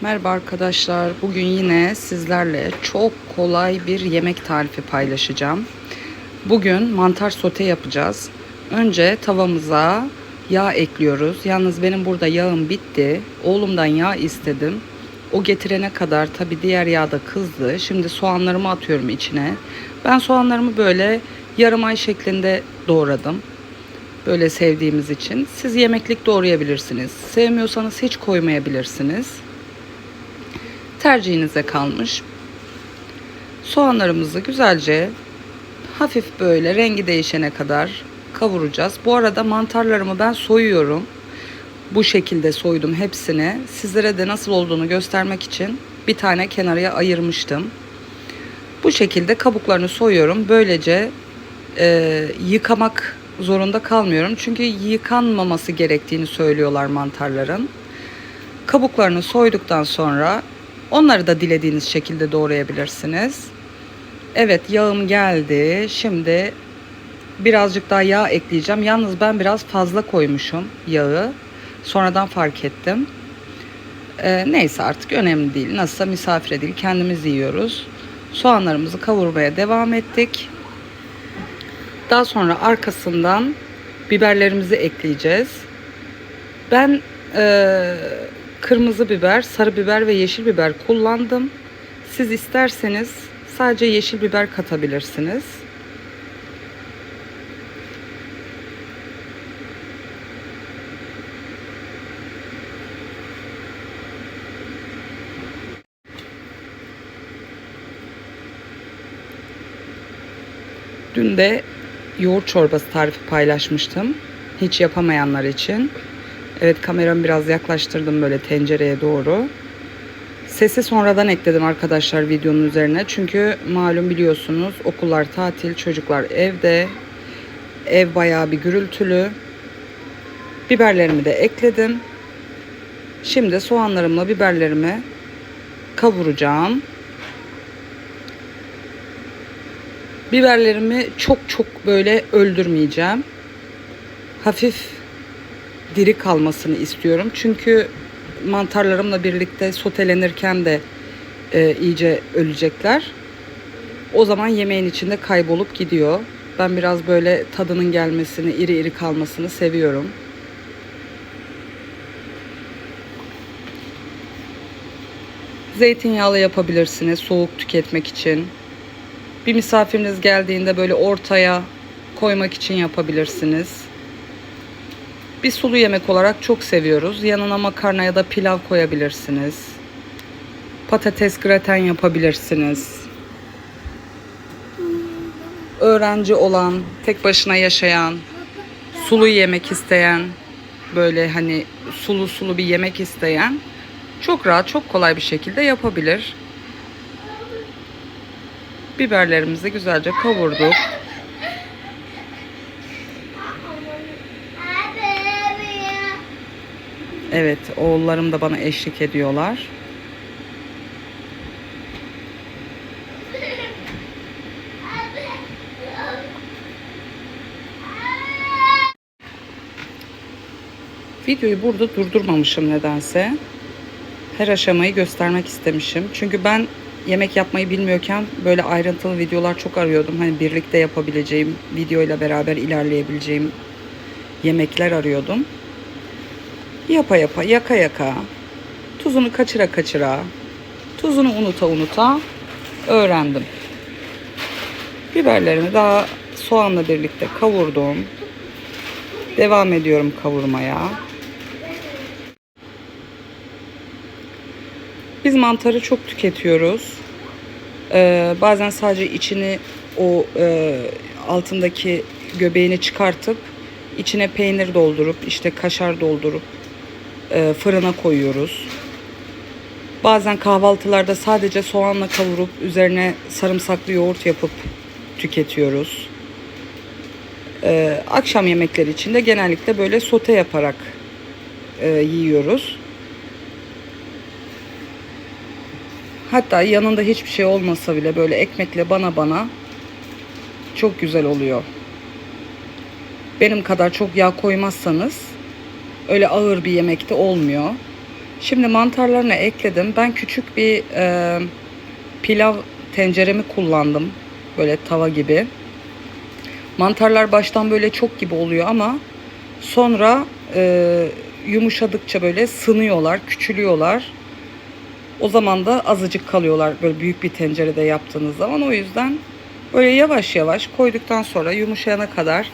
Merhaba arkadaşlar. Bugün yine sizlerle çok kolay bir yemek tarifi paylaşacağım. Bugün mantar sote yapacağız. Önce tavamıza yağ ekliyoruz. Yalnız benim burada yağım bitti. Oğlumdan yağ istedim. O getirene kadar tabi diğer yağ da kızdı. Şimdi soğanlarımı atıyorum içine. Ben soğanlarımı böyle yarım ay şeklinde doğradım. Böyle sevdiğimiz için. Siz yemeklik doğrayabilirsiniz. Sevmiyorsanız hiç koymayabilirsiniz. Tercihinize kalmış. Soğanlarımızı güzelce hafif böyle rengi değişene kadar kavuracağız. Bu arada mantarlarımı ben soyuyorum. Bu şekilde soydum hepsini. Sizlere de nasıl olduğunu göstermek için bir tane kenarıya ayırmıştım. Bu şekilde kabuklarını soyuyorum. Böylece e, yıkamak zorunda kalmıyorum. Çünkü yıkanmaması gerektiğini söylüyorlar mantarların. Kabuklarını soyduktan sonra onları da dilediğiniz şekilde doğrayabilirsiniz. Evet yağım geldi. Şimdi birazcık daha yağ ekleyeceğim. Yalnız ben biraz fazla koymuşum yağı. Sonradan fark ettim. Ee, neyse artık önemli değil. Nasılsa misafire değil kendimiz yiyoruz. Soğanlarımızı kavurmaya devam ettik. Daha sonra arkasından biberlerimizi ekleyeceğiz. Ben e, kırmızı biber, sarı biber ve yeşil biber kullandım. Siz isterseniz sadece yeşil biber katabilirsiniz. Dün de yoğurt çorbası tarifi paylaşmıştım. Hiç yapamayanlar için. Evet kameramı biraz yaklaştırdım böyle tencereye doğru. Sesi sonradan ekledim arkadaşlar videonun üzerine. Çünkü malum biliyorsunuz okullar tatil, çocuklar evde. Ev bayağı bir gürültülü. Biberlerimi de ekledim. Şimdi soğanlarımla biberlerimi kavuracağım. Biberlerimi çok çok böyle öldürmeyeceğim. Hafif diri kalmasını istiyorum. Çünkü mantarlarımla birlikte sotelenirken de e, iyice ölecekler. O zaman yemeğin içinde kaybolup gidiyor. Ben biraz böyle tadının gelmesini, iri iri kalmasını seviyorum. Zeytinyağlı yapabilirsiniz soğuk tüketmek için. Bir misafiriniz geldiğinde böyle ortaya koymak için yapabilirsiniz. Bir sulu yemek olarak çok seviyoruz. Yanına makarna ya da pilav koyabilirsiniz. Patates graten yapabilirsiniz. Öğrenci olan, tek başına yaşayan, sulu yemek isteyen, böyle hani sulu sulu bir yemek isteyen çok rahat, çok kolay bir şekilde yapabilir. Biberlerimizi güzelce kavurduk. Evet, oğullarım da bana eşlik ediyorlar. Videoyu burada durdurmamışım nedense. Her aşamayı göstermek istemişim. Çünkü ben yemek yapmayı bilmiyorken böyle ayrıntılı videolar çok arıyordum. Hani birlikte yapabileceğim, videoyla beraber ilerleyebileceğim yemekler arıyordum. Yapa yapa, yaka yaka, tuzunu kaçıra kaçıra, tuzunu unuta unuta öğrendim. Biberlerimi daha soğanla birlikte kavurdum. Devam ediyorum kavurmaya. Biz mantarı çok tüketiyoruz. Ee, bazen sadece içini o e, altındaki göbeğini çıkartıp içine peynir doldurup işte kaşar doldurup e, fırına koyuyoruz. Bazen kahvaltılarda sadece soğanla kavurup üzerine sarımsaklı yoğurt yapıp tüketiyoruz. Ee, akşam yemekleri için de genellikle böyle sote yaparak e, yiyoruz. Hatta yanında hiçbir şey olmasa bile böyle ekmekle bana bana çok güzel oluyor. Benim kadar çok yağ koymazsanız öyle ağır bir yemekte olmuyor. Şimdi mantarlarını ekledim. Ben küçük bir e, pilav tenceremi kullandım. Böyle tava gibi. Mantarlar baştan böyle çok gibi oluyor ama sonra e, yumuşadıkça böyle sınıyorlar, küçülüyorlar. O zaman da azıcık kalıyorlar böyle büyük bir tencerede yaptığınız zaman. O yüzden böyle yavaş yavaş koyduktan sonra yumuşayana kadar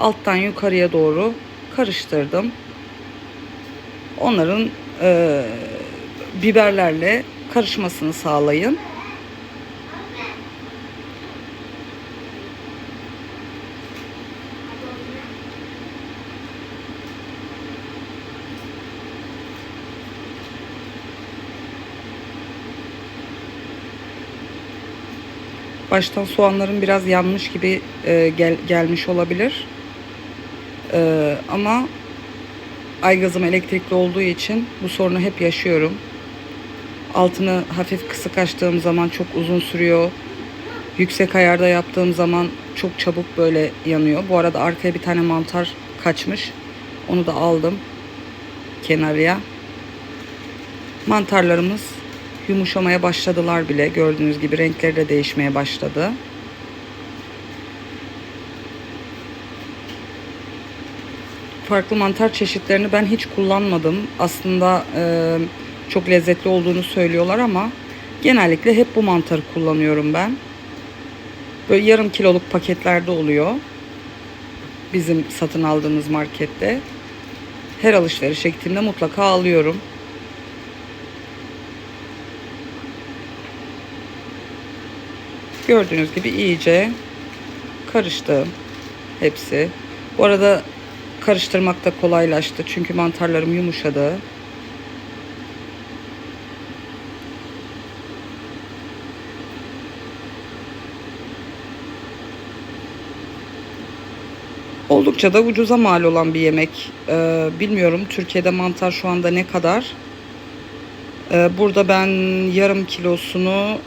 alttan yukarıya doğru karıştırdım. Onların e, biberlerle karışmasını sağlayın. Baştan soğanların biraz yanmış gibi e, gel, gelmiş olabilir. E, ama aygazım elektrikli olduğu için bu sorunu hep yaşıyorum. Altını hafif kısık açtığım zaman çok uzun sürüyor. Yüksek ayarda yaptığım zaman çok çabuk böyle yanıyor. Bu arada arkaya bir tane mantar kaçmış. Onu da aldım kenarıya. Mantarlarımız yumuşamaya başladılar bile. Gördüğünüz gibi renkleri de değişmeye başladı. Farklı mantar çeşitlerini ben hiç kullanmadım. Aslında e, çok lezzetli olduğunu söylüyorlar ama genellikle hep bu mantarı kullanıyorum ben. Böyle yarım kiloluk paketlerde oluyor. Bizim satın aldığımız markette. Her alışveriş gittiğimde mutlaka alıyorum. Gördüğünüz gibi iyice karıştı hepsi. Bu arada karıştırmak da kolaylaştı çünkü mantarlarım yumuşadı. Oldukça da ucuza mal olan bir yemek. Ee, bilmiyorum Türkiye'de mantar şu anda ne kadar. Ee, burada ben yarım kilosunu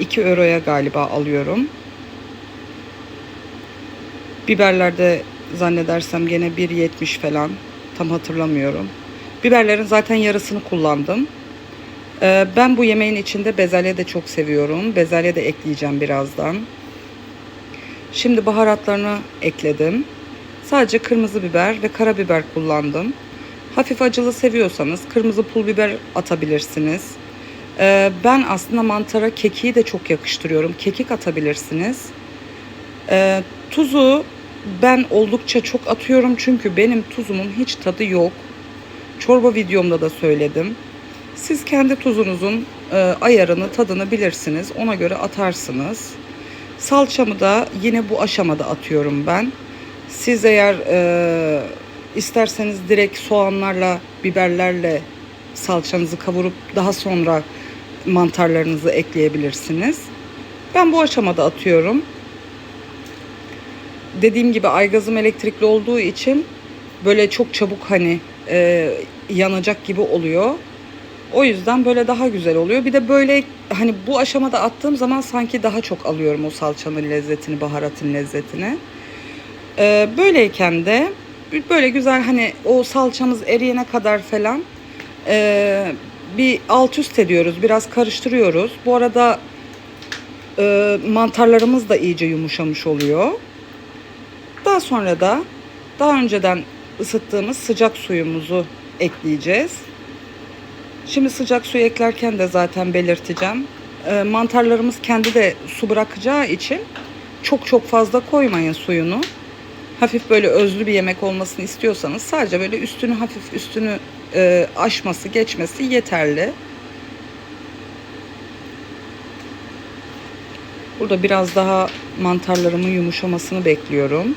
2 euroya galiba alıyorum. Biberlerde zannedersem gene 1.70 falan. Tam hatırlamıyorum. Biberlerin zaten yarısını kullandım. Ee, ben bu yemeğin içinde bezelye de çok seviyorum. Bezelye de ekleyeceğim birazdan. Şimdi baharatlarını ekledim. Sadece kırmızı biber ve karabiber kullandım. Hafif acılı seviyorsanız kırmızı pul biber atabilirsiniz. Ee, ben aslında mantara kekiği de çok yakıştırıyorum. Kekik atabilirsiniz. Ee, tuzu ben oldukça çok atıyorum çünkü benim tuzumun hiç tadı yok. Çorba videomda da söyledim. Siz kendi tuzunuzun e, ayarını, tadını bilirsiniz. Ona göre atarsınız. Salçamı da yine bu aşamada atıyorum ben. Siz eğer e, isterseniz direkt soğanlarla, biberlerle salçanızı kavurup daha sonra mantarlarınızı ekleyebilirsiniz. Ben bu aşamada atıyorum. Dediğim gibi aygazım elektrikli olduğu için böyle çok çabuk hani e, yanacak gibi oluyor. O yüzden böyle daha güzel oluyor. Bir de böyle hani bu aşamada attığım zaman sanki daha çok alıyorum o salçanın lezzetini, baharatın lezzetini. Ee, böyleyken de böyle güzel hani o salçamız eriyene kadar falan e, bir alt üst ediyoruz. Biraz karıştırıyoruz. Bu arada e, mantarlarımız da iyice yumuşamış oluyor. Daha sonra da daha önceden ısıttığımız sıcak suyumuzu ekleyeceğiz. Şimdi sıcak suyu eklerken de zaten belirteceğim. E, mantarlarımız kendi de su bırakacağı için çok çok fazla koymayın suyunu. Hafif böyle özlü bir yemek olmasını istiyorsanız sadece böyle üstünü hafif üstünü e, aşması geçmesi yeterli. Burada biraz daha mantarlarımın yumuşamasını bekliyorum.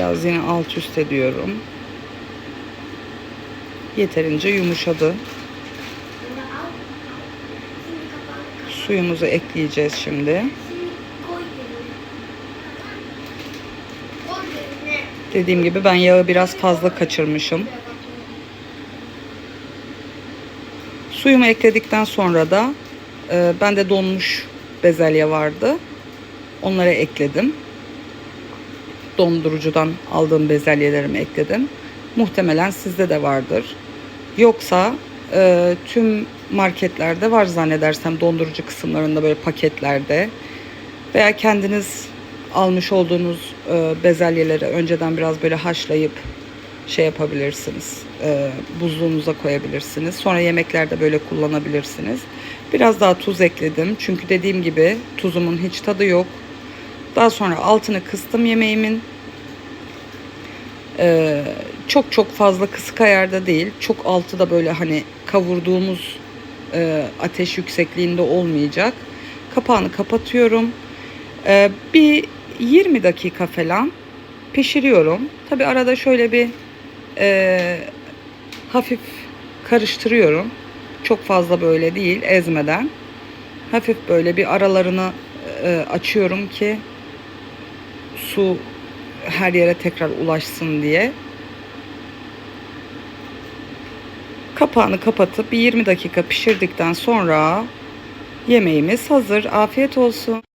Biraz yine alt üst ediyorum. Yeterince yumuşadı. Suyumuzu ekleyeceğiz şimdi. Dediğim gibi ben yağı biraz fazla kaçırmışım. Suyumu ekledikten sonra da e, bende donmuş bezelye vardı. Onları ekledim. Dondurucudan aldığım bezelyelerimi ekledim. Muhtemelen sizde de vardır. Yoksa e, tüm marketlerde var zannedersem dondurucu kısımlarında böyle paketlerde veya kendiniz almış olduğunuz e, bezelyeleri önceden biraz böyle haşlayıp şey yapabilirsiniz. E, buzluğunuza koyabilirsiniz. Sonra yemeklerde böyle kullanabilirsiniz. Biraz daha tuz ekledim. Çünkü dediğim gibi tuzumun hiç tadı yok. Daha sonra altını kıstım yemeğimin. Ee, çok çok fazla kısık ayarda değil. Çok altı da böyle hani kavurduğumuz e, ateş yüksekliğinde olmayacak. Kapağını kapatıyorum. Ee, bir 20 dakika falan pişiriyorum. Tabi arada şöyle bir e, hafif karıştırıyorum. Çok fazla böyle değil ezmeden. Hafif böyle bir aralarını e, açıyorum ki su her yere tekrar ulaşsın diye. Kapağını kapatıp bir 20 dakika pişirdikten sonra yemeğimiz hazır. Afiyet olsun.